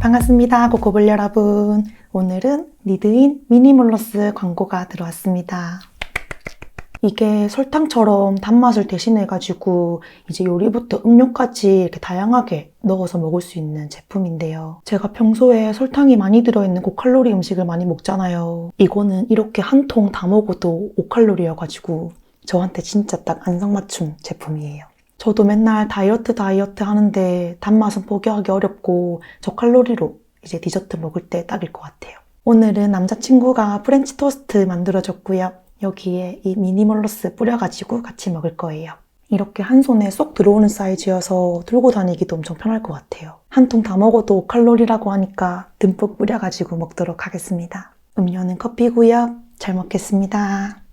반갑습니다. 코코볼 여러분. 오늘은 리드인 미니몰러스 광고가 들어왔습니다. 이게 설탕처럼 단맛을 대신해가지고 이제 요리부터 음료까지 이렇게 다양하게 넣어서 먹을 수 있는 제품인데요. 제가 평소에 설탕이 많이 들어있는 고칼로리 음식을 많이 먹잖아요. 이거는 이렇게 한 통 다 먹어도 5칼로리여가지고 저한테 진짜 딱 안성맞춤 제품이에요. 저도 맨날 다이어트 다이어트 하는데 단맛은 포기하기 어렵고 저칼로리로 이제 디저트 먹을 때 딱일 것 같아요. 오늘은 남자친구가 프렌치 토스트 만들어줬고요. 여기에 이 미니멀러스 뿌려가지고 같이 먹을 거예요. 이렇게 한 손에 쏙 들어오는 사이즈여서 들고 다니기도 엄청 편할 것 같아요. 한 통 다 먹어도 칼로리라고 하니까 듬뿍 뿌려가지고 먹도록 하겠습니다. 음료는 커피고요. 잘 먹겠습니다.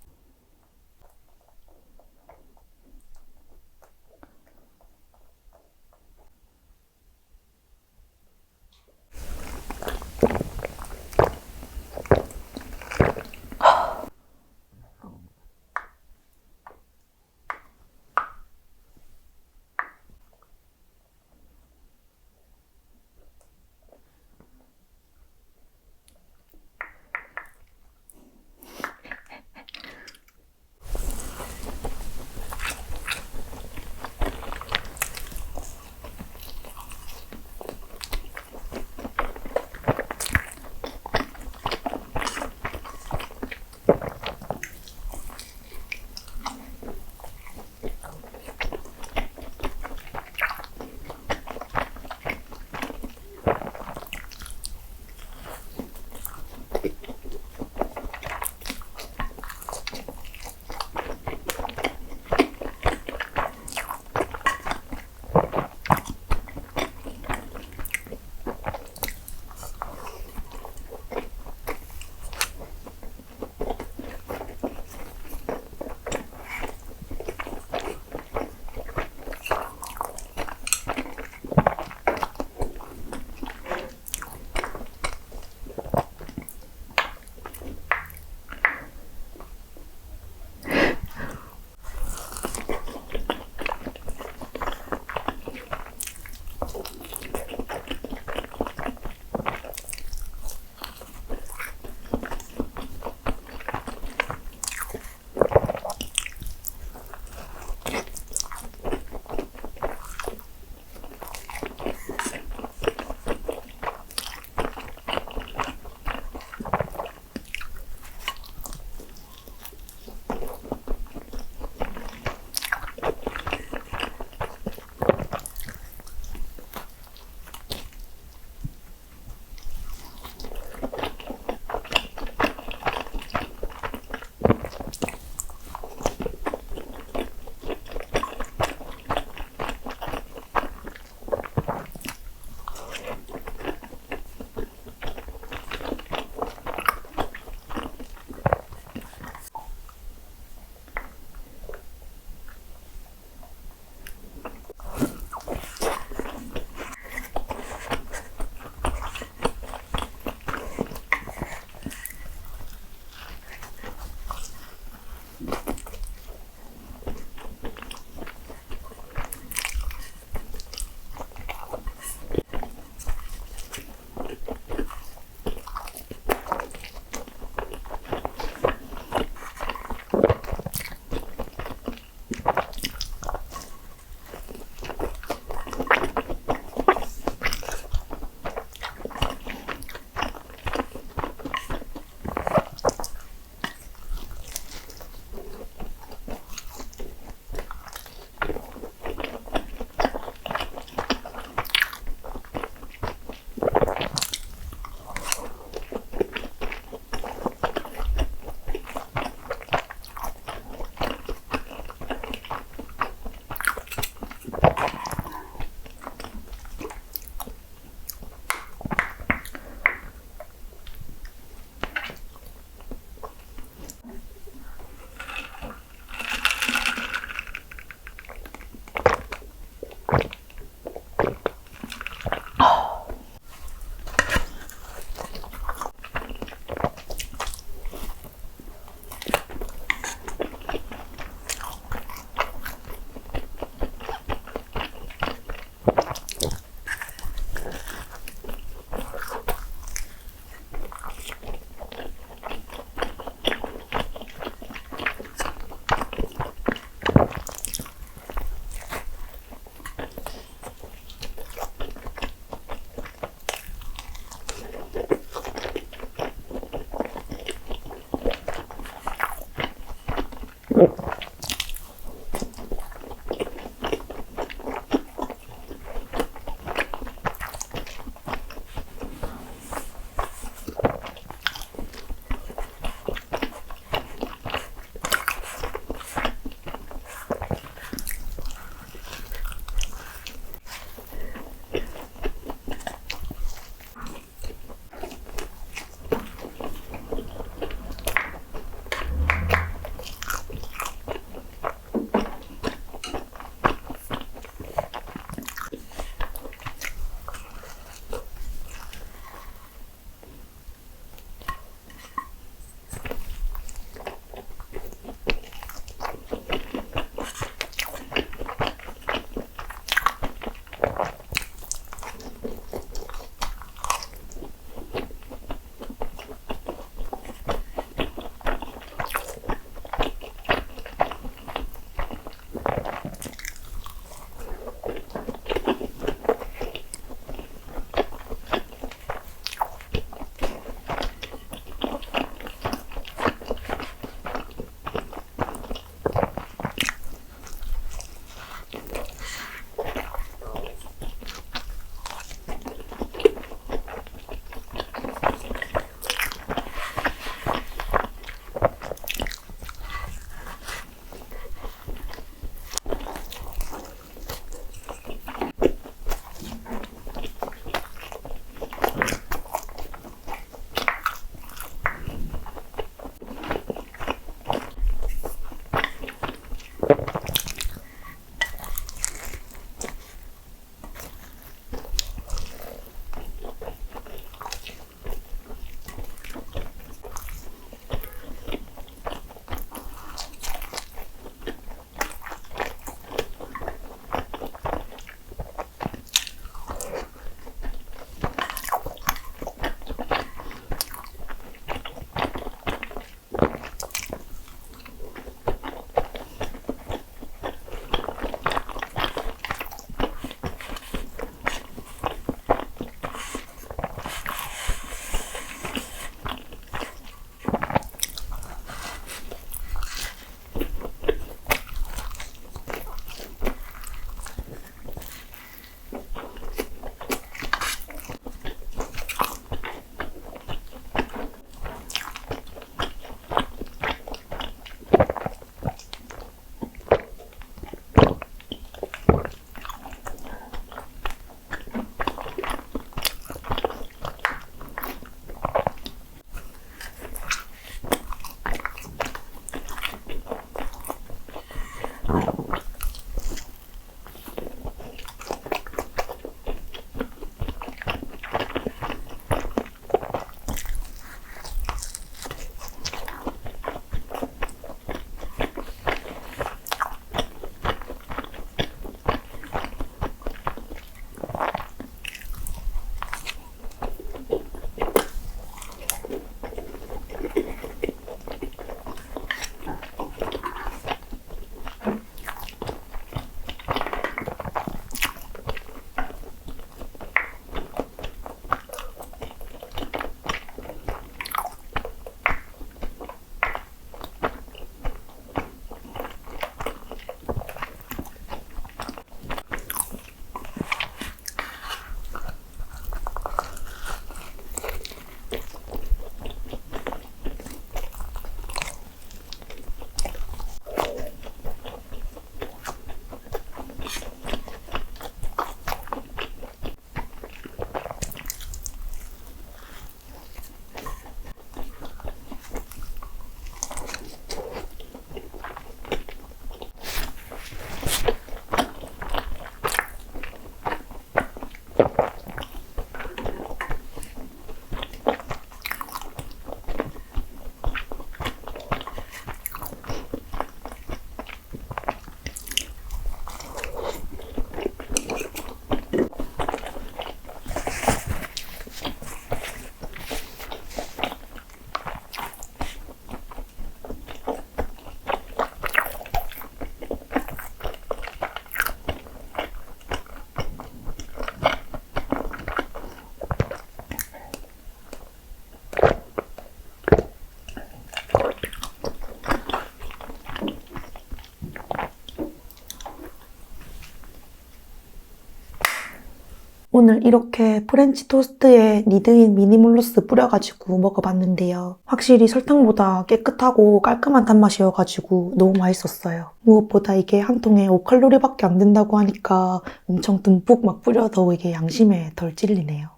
오늘 이렇게 프렌치 토스트에 니드인 미니몰로스 뿌려가지고 먹어봤는데요. 확실히 설탕보다 깨끗하고 깔끔한 단맛이어가지고 너무 맛있었어요. 무엇보다 이게 한 통에 5칼로리밖에 안 된다고 하니까 엄청 듬뿍 막 뿌려도 이게 양심에 덜 찔리네요.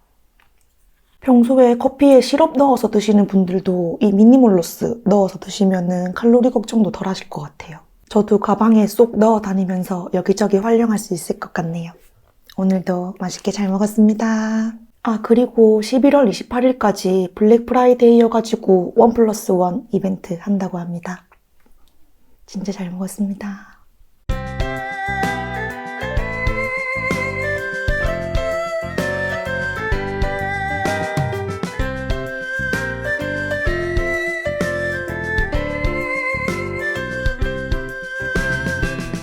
평소에 커피에 시럽 넣어서 드시는 분들도 이 미니몰로스 넣어서 드시면은 칼로리 걱정도 덜 하실 것 같아요. 저도 가방에 쏙 넣어 다니면서 여기저기 활용할 수 있을 것 같네요. 오늘도 맛있게 잘 먹었습니다. 아, 그리고 11월 28일까지 블랙 프라이데이여가지고 원 플러스 원 이벤트 한다고 합니다. 진짜 잘 먹었습니다.